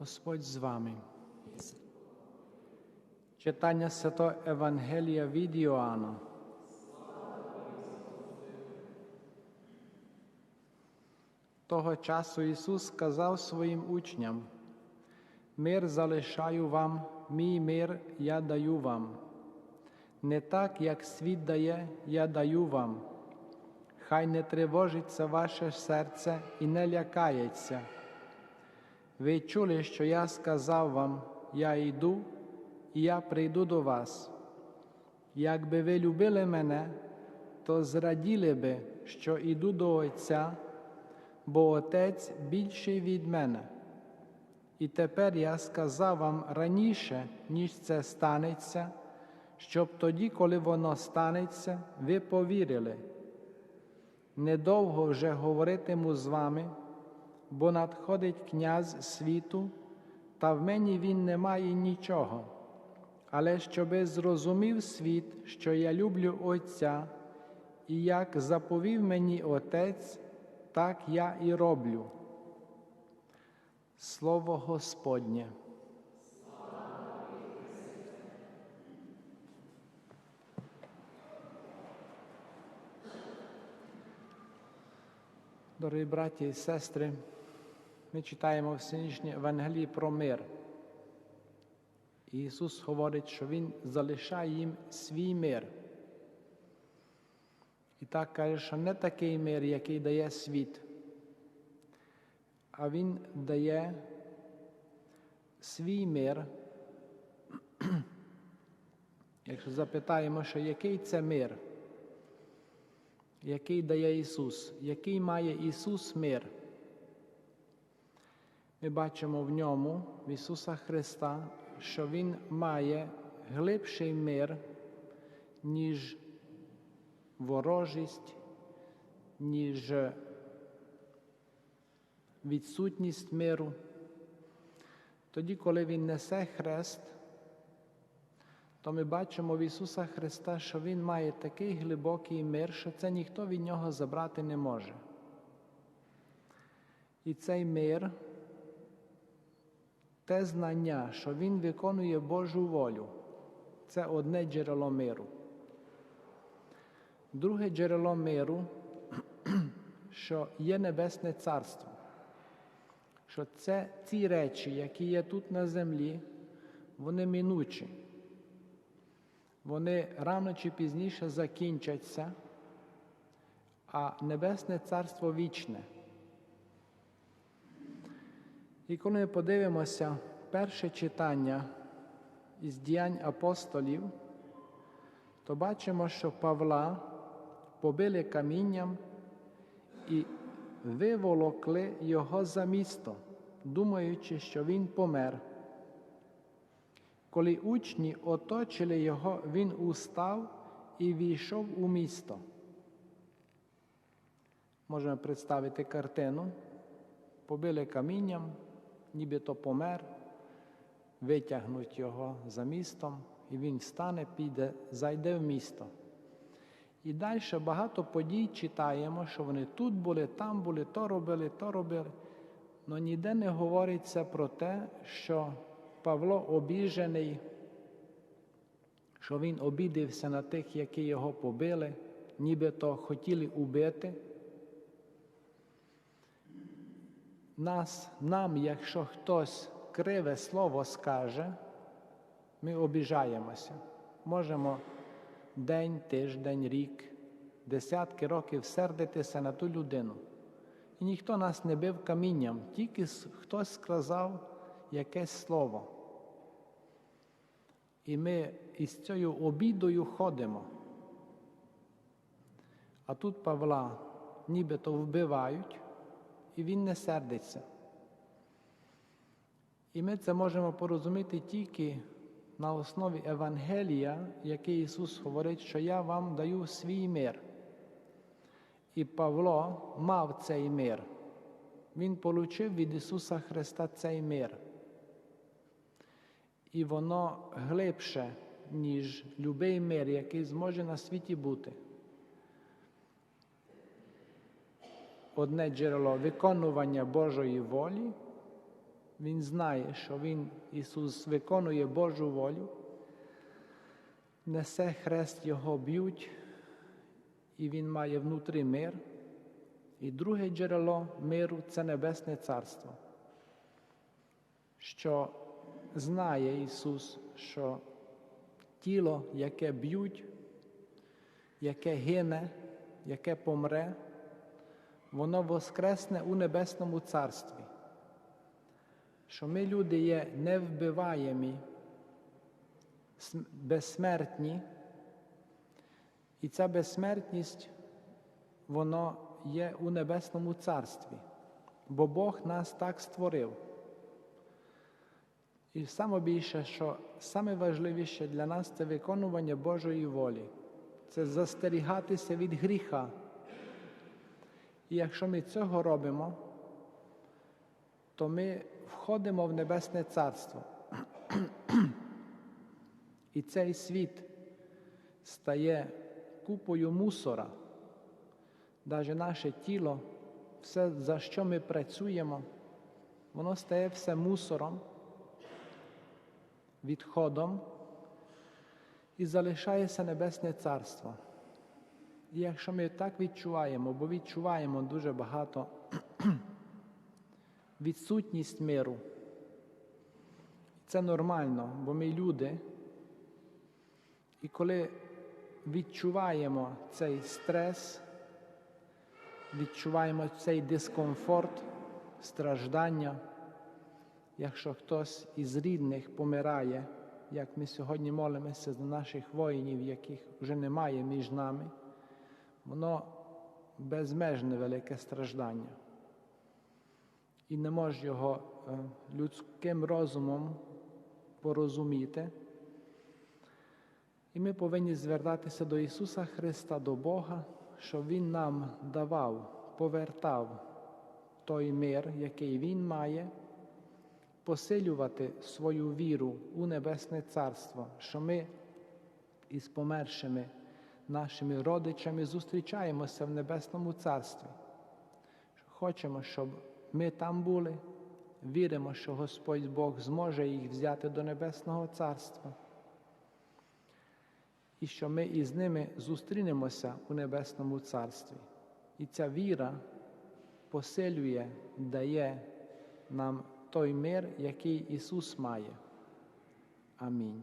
Господь з вами. Читання Святого Евангелія від Іоанна. Того часу Ісус сказав своїм учням: Мир залишаю вам, мій мир я даю вам. Не так, як світ дає, я даю вам. Хай не тривожиться ваше серце і не лякається. Ви чули, що я сказав вам, я йду, і я прийду до вас. Якби ви любили мене, то зраділи би, що йду до Отця, бо Отець більший від мене. І тепер я сказав вам раніше, ніж це станеться, щоб тоді, коли воно станеться, ви повірили. Недовго вже говоритиму з вами, бо надходить князь світу, та в мені він не має нічого. Але щоби зрозумів світ, що я люблю Отця, і як заповів мені Отець, так я і роблю. Слово Господнє. Дорогі браті і сестри, ми читаємо в сьогоднішній Евангелії про мир. І Ісус говорить, що Він залишає їм свій мир. І так каже, що не такий мир, який дає світ, а Він дає свій мир. Якщо запитаємо, що який це мир, який дає Ісус, який має Ісус мир, ми бачимо в ньому, в Ісуса Христа, що Він має глибший мир, ніж ворожість, ніж відсутність миру. Тоді, коли Він несе хрест, то ми бачимо в Ісуса Христа, що Він має такий глибокий мир, що це ніхто від Нього забрати не може. І цей мир, те знання, що Він виконує Божу волю, це одне джерело миру. Друге джерело миру, що є Небесне Царство, що це ці речі, які є тут на землі, вони минучі. Вони рано чи пізніше закінчаться, а Небесне Царство вічне. І коли ми подивимося перше читання із діянь апостолів, то бачимо, що Павла побили камінням і виволокли його за місто, думаючи, що він помер. Коли учні оточили його, він устав і війшов у місто. Можемо представити картину, побили камінням, нібито помер, витягнуть його за містом, і він встане, піде, зайде в місто. І далі багато подій читаємо, що вони тут були, там були, то робили, то робили. Але ніде не говориться про те, що Павло обіжений, що він обідився на тих, які його побили, нібито хотіли убити. Нас, Нам, якщо хтось криве слово скаже, ми обіжаємося. Можемо день, тиждень, рік, десятки років сердитися на ту людину. І ніхто нас не бив камінням, тільки хтось сказав якесь слово. І ми із цією обідою ходимо. А тут Павла нібито вбивають, і він не сердиться. І ми це можемо порозуміти тільки на основі Евангелія, яке Ісус говорить, що я вам даю свій мир. І Павло мав цей мир. Він отримав від Ісуса Христа цей мир. І воно глибше, ніж будь-який мир, який зможе на світі бути. Одне джерело виконування Божої волі, Він знає, що Він, Ісус, виконує Божу волю, несе хрест Його б'ють, і Він має внутрі мир. І друге джерело миру це Небесне Царство, що знає Ісус, що тіло, яке б'ють, яке гине, яке помре, воно воскресне у Небесному Царстві. Що ми, люди, є невбиваємі, безсмертні, і ця безсмертність, воно є у Небесному Царстві, бо Бог нас так створив. І саме більше, що саме важливіше для нас це виконування Божої волі, це застерігатися від гріха. І якщо ми цього робимо, то ми входимо в Небесне Царство. І цей світ стає купою мусора, навіть наше тіло, все, за що ми працюємо, воно стає все мусором відходом і залишається Небесне Царство. Якщо ми так відчуваємо, бо відчуваємо дуже багато відсутність миру, це нормально, бо ми люди. І коли відчуваємо цей стрес, відчуваємо цей дискомфорт, страждання, якщо хтось із рідних помирає, як ми сьогодні молимося за наших воїнів, яких вже немає між нами, воно безмежне велике страждання. І не може його е, людським розумом порозуміти. І ми повинні звертатися до Ісуса Христа, до Бога, щоб Він нам давав, повертав той мир, який Він має посилювати свою віру у Небесне Царство, що ми із помершими нашими родичами зустрічаємося в Небесному Царстві. Хочемо, щоб ми там були, віримо, що Господь Бог зможе їх взяти до Небесного Царства. І що ми із ними зустрінемося у Небесному Царстві. І ця віра посилює, дає нам той мир, який Ісус має. Амінь.